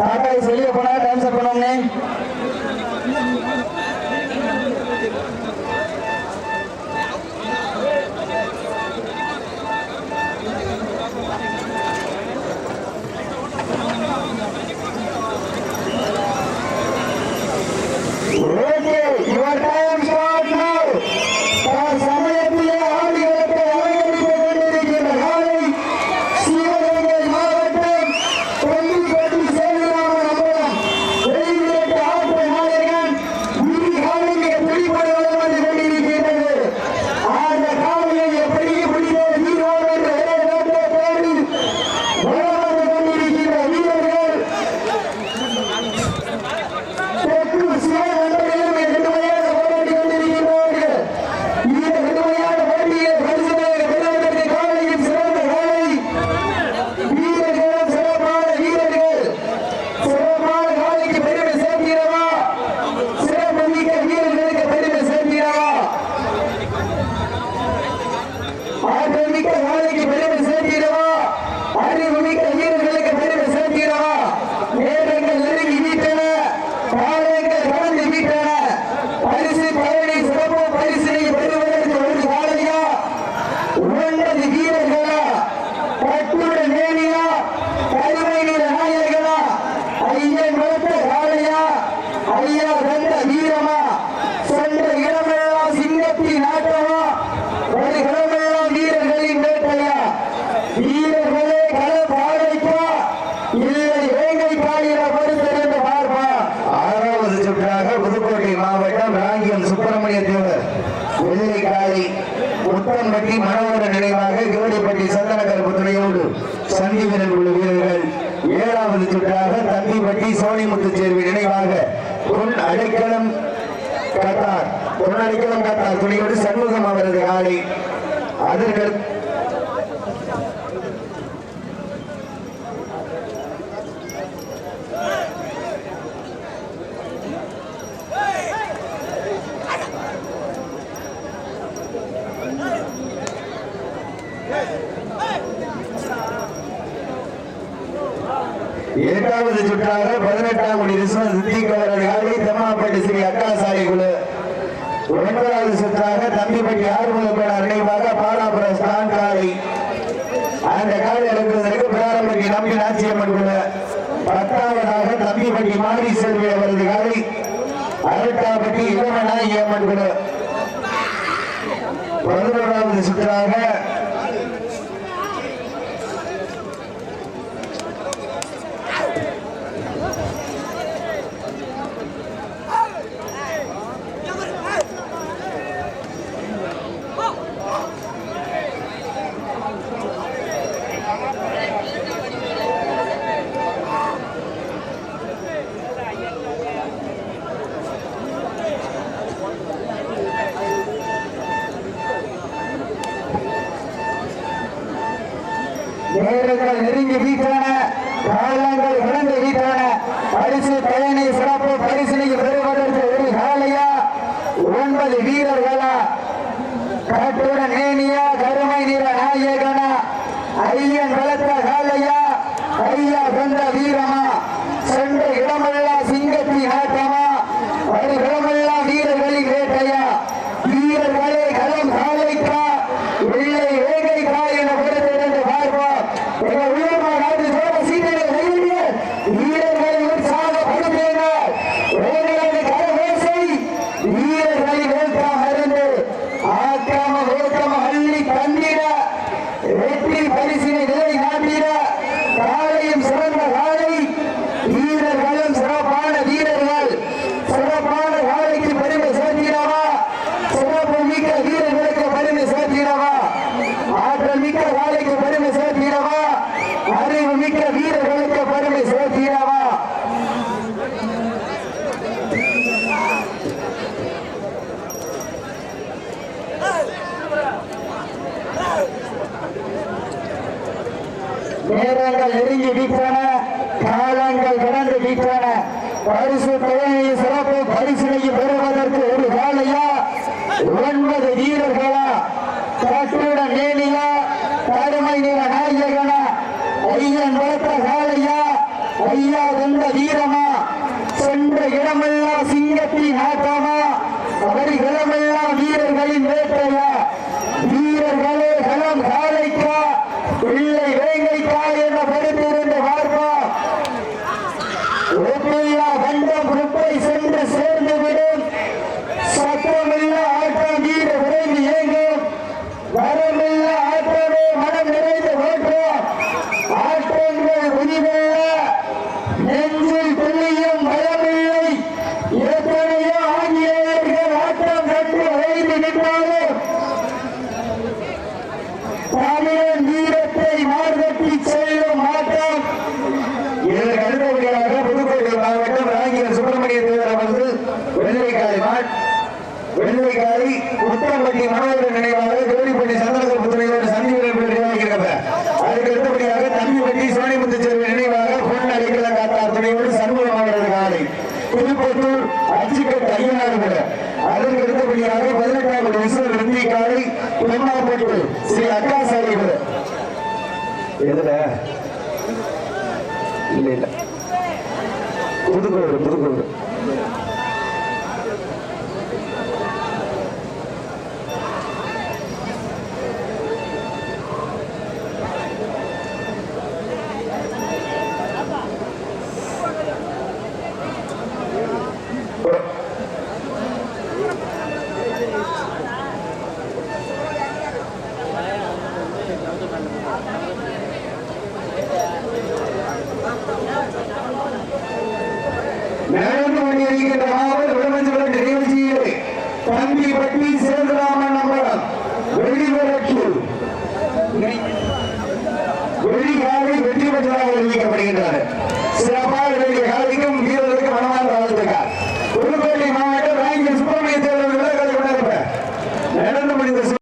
டாடா வெளியே போனா டைம் பண்ணோம்னே நினைவாக கவுடிப்பட்டி சந்தனகர் புத்துணையோடு சந்தீவரன் உள்ள வீரர்கள் ஏழாவது சுற்றாக தம்பிப்பட்டி சோனிமுத்து சேர்வு நினைவாக பொன் அடைக்கலம் கத்தார். பொன் அடைக்கலம் கத்தார். துணையோடு சண்முகம் அவரது காலை அதற்கு இரண்டாவது சுற்றாக பதினெட்டாம் மணி ரிசவன் சித்திக் அவரது காலை தெம்மாப்பட்டி ஸ்ரீ அக்காசாரி குழு. ஒன்பதாவது சுற்றாக தம்பிப்பட்டி ஆறுமுகப்பட நினைவாக பாலாபுர ஸ்டான் காலை அந்த காலை எடுக்கிறதற்கு பிராரம்பட்டி நம்பி நாச்சியம்மன் குழு. பத்தாவதாக தம்பிப்பட்டி மாரி செல்வி அவரது காலை அரட்டாப்பட்டி இளமநாயகி அம்மன் குழு. பதினோராவது சுற்றாக நேரங்கள் நெருங்கி வீட்டான காலங்கள் இழந்து வீட்டான பரிசு பயணி சிறப்பு பரிசினை பெறுவதற்கு ஒரு காலையா ஒன்பது வீரர்களா கட்டுடன் நேனியா கருமை நிற நாயகனா ஐயன் வளர்த்த காலையா ஐயா கொண்ட வீரமா சென்ற இடமெல்லாம் சிங்கத்தின் ஆட்டமா ஒரு இடமெல்லாம் வீரர்களின் வேட்டையா வீரர்களே களம் காலைக்கா வெள்ளை வேகைக்கா என பொறுத்திருந்து பார்ப்போம் எங்க உள்ளூர் நாட்டு சோழ சீட்டை வெளியிட வீரர்களை உற்சாகப்படுத்தினார் வேலைகளை கரவேசை வீரர்களை வேட்கா மருந்து ஆக்காம வேட்கம அள்ளி தந்திட வெற்றி பரிசினை நிலை நாட்டிட காலையும் சிறந்த காலை வீரர்களும் சிறப்பான வீரர்கள் நேரங்கள் நெருங்கி வீட்டான காலங்கள் கடந்து வீட்டான பரிசு தலைமையை சிறப்பு பரிசினையும் பெறுவதற்கு ஒரு காலையா ஒன்பது வீரர்களா? கட்டுட மேலியா? கருமை நிற நாயகனா? ஐயன் வளர்த்த காலையா ஐயா வந்த வீரமா? சென்ற இடமெல்லாம் சிங்கத்தின் ஆட்டமா? அவர்களை விடுதலைக்காரி உத்தரப்பட்டி மாணவர்கள் நினைவாக வேலிப்பட்டி சந்திரசபு துணையோடு சந்தி விளைவு அதுக்கு அடுத்தபடியாக தம்பிப்பட்டி சோனிமுத்து சேர்வு நினைவாக பொன் அடிக்கல காத்தார் துணையோடு சண்முகம் அவரது காலை. புதுப்பத்தூர் அச்சுக்கட் ஐயனார் விட. அதற்கு அடுத்தபடியாக பதினெட்டாவது விசுவல் நந்தி காலை பெருமாப்பட்டு ஸ்ரீ அக்காசாரி விட. எதுல? இல்ல இல்ல. புதுக்கோவில் புதுக்கோவில் நடந்து மாவட்ட விடுமஞ்சு விளக்கு நிகழ்ச்சியிலே தம்பிப்பட்டி சேதுராமன் நம்பரம் வெளிவிளக்கு வெளிகாலை வெற்றி பெற்றதாக அறிவிக்கப்படுகின்றனர் சிறப்பு